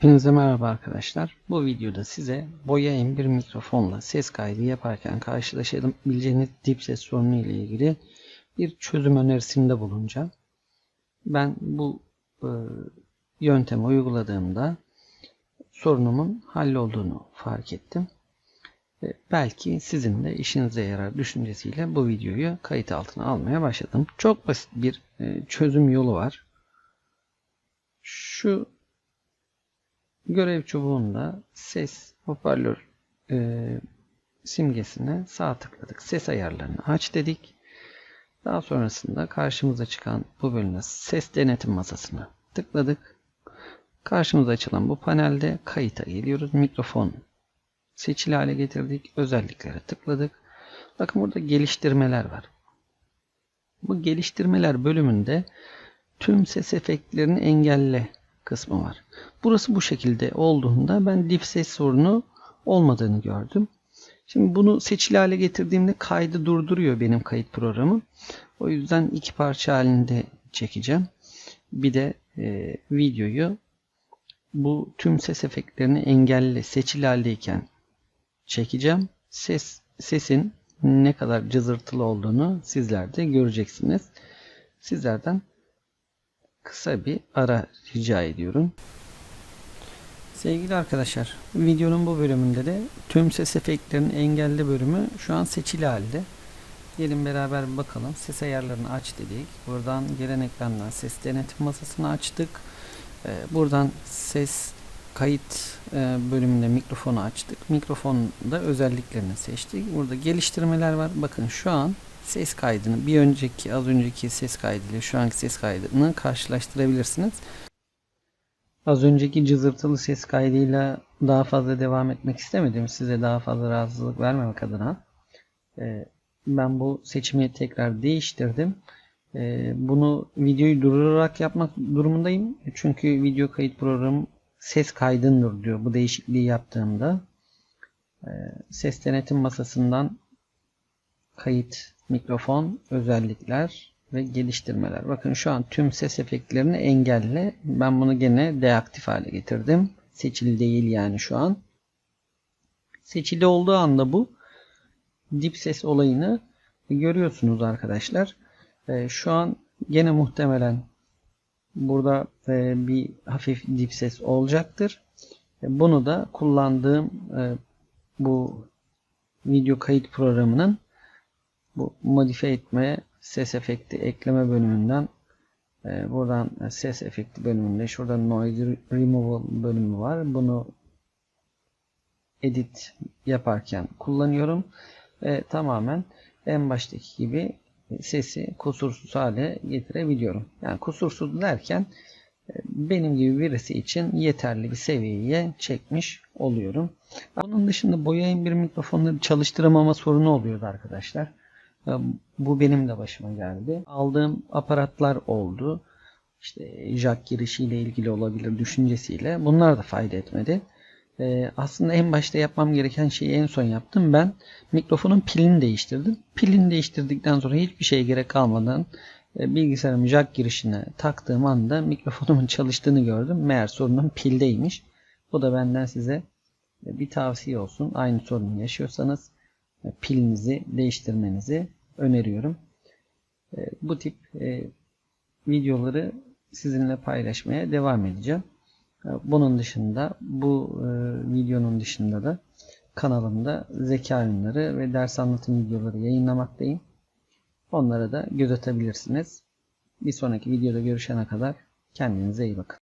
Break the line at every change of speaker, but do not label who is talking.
Hepinize merhaba arkadaşlar. Bu videoda size boya M1 mikrofonla ses kaydı yaparken karşılaşabileceğiniz dip ses sorunu ile ilgili bir çözüm önerisinde bulunacağım. Ben bu e, yöntemi uyguladığımda sorunumun hallolduğunu fark ettim. E, belki sizin de işinize yarar düşüncesiyle bu videoyu kayıt altına almaya başladım. Çok basit bir e, çözüm yolu var. Şu görev çubuğunda ses hoparlör e, simgesine sağ tıkladık. Ses ayarlarını aç dedik. Daha sonrasında karşımıza çıkan bu bölüme ses denetim masasına tıkladık. Karşımıza açılan bu panelde kayıta geliyoruz. Mikrofon seçili hale getirdik. Özelliklere tıkladık. Bakın burada geliştirmeler var. Bu geliştirmeler bölümünde tüm ses efektlerini engelle kısmı var. Burası bu şekilde olduğunda ben dip ses sorunu olmadığını gördüm. Şimdi bunu seçili hale getirdiğimde kaydı durduruyor benim kayıt programım. O yüzden iki parça halinde çekeceğim. Bir de e, videoyu bu tüm ses efektlerini engelle seçili haldeyken çekeceğim. Ses sesin ne kadar cızırtılı olduğunu sizler de göreceksiniz. Sizlerden kısa bir ara rica ediyorum. Sevgili arkadaşlar, videonun bu bölümünde de tüm ses efektlerinin engelli bölümü şu an seçili halde. Gelin beraber bir bakalım. Ses ayarlarını aç dedik. Buradan gelen ekrandan ses denetim masasını açtık. Ee, buradan ses kayıt e, bölümünde mikrofonu açtık. Mikrofonda özelliklerini seçtik. Burada geliştirmeler var. Bakın şu an ses kaydını bir önceki az önceki ses kaydıyla şu anki ses kaydını karşılaştırabilirsiniz. Az önceki cızırtılı ses kaydıyla daha fazla devam etmek istemedim. Size daha fazla rahatsızlık vermemek adına. Ee, ben bu seçimi tekrar değiştirdim. Ee, bunu videoyu durdurarak yapmak durumundayım. Çünkü video kayıt programı ses kaydındır diyor bu değişikliği yaptığımda. Ee, ses denetim masasından kayıt, mikrofon, özellikler ve geliştirmeler. Bakın şu an tüm ses efektlerini engelle. Ben bunu gene deaktif hale getirdim. Seçili değil yani şu an. Seçili olduğu anda bu dip ses olayını görüyorsunuz arkadaşlar. Ee, şu an gene muhtemelen burada e, bir hafif dip ses olacaktır. E, bunu da kullandığım e, bu video kayıt programının bu modifiye etme ses efekti ekleme bölümünden e, buradan ses efekti bölümünde şurada noise removal bölümü var. Bunu edit yaparken kullanıyorum. E, tamamen en baştaki gibi sesi kusursuz hale getirebiliyorum. Yani kusursuz derken e, benim gibi birisi için yeterli bir seviyeye çekmiş oluyorum. Bunun dışında boya bir mikrofonları çalıştıramama sorunu oluyordu arkadaşlar. Bu benim de başıma geldi. Aldığım aparatlar oldu. İşte jack girişiyle ilgili olabilir düşüncesiyle. Bunlar da fayda etmedi. Ee, aslında en başta yapmam gereken şeyi en son yaptım. Ben mikrofonun pilini değiştirdim. Pilini değiştirdikten sonra hiçbir şeye gerek kalmadan e, bilgisayarımın jack girişine taktığım anda mikrofonumun çalıştığını gördüm. Meğer sorunum pildeymiş. Bu da benden size bir tavsiye olsun. Aynı sorunu yaşıyorsanız pilinizi değiştirmenizi öneriyorum. E, bu tip e, videoları sizinle paylaşmaya devam edeceğim. E, bunun dışında bu videonun dışında da kanalımda zeka oyunları ve ders anlatım videoları yayınlamaktayım. Onlara da göz atabilirsiniz. Bir sonraki videoda görüşene kadar kendinize iyi bakın.